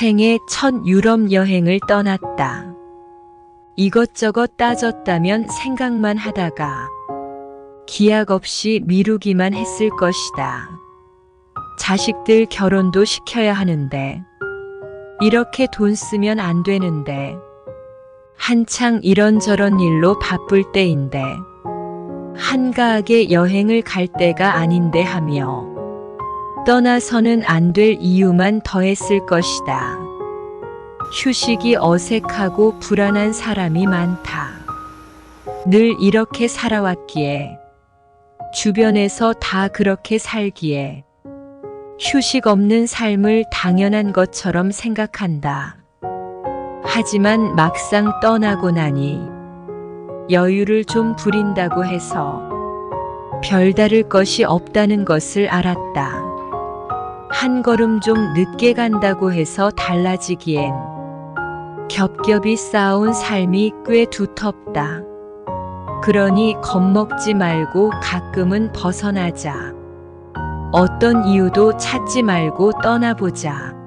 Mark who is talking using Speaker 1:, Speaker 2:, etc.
Speaker 1: 생애 첫 유럽 여행을 떠났다. 이것저것 따졌다면 생각만 하다가 기약 없이 미루기만 했을 것이다. 자식들 결혼도 시켜야 하는데 이렇게 돈 쓰면 안 되는데 한창 이런저런 일로 바쁠 때인데 한가하게 여행을 갈 때가 아닌데 하며 떠나서는 안 될 이유만 더했을 것이다. 휴식이 어색하고 불안한 사람이 많다. 늘 이렇게 살아왔기에 주변에서 다 그렇게 살기에 휴식 없는 삶을 당연한 것처럼 생각한다. 하지만 막상 떠나고 나니 여유를 좀 부린다고 해서 별다를 것이 없다는 것을 알았다. 한 걸음 좀 늦게 간다고 해서 달라지기엔 겹겹이 쌓아온 삶이 꽤 두텁다. 그러니 겁먹지 말고 가끔은 벗어나자. 어떤 이유도 찾지 말고 떠나보자.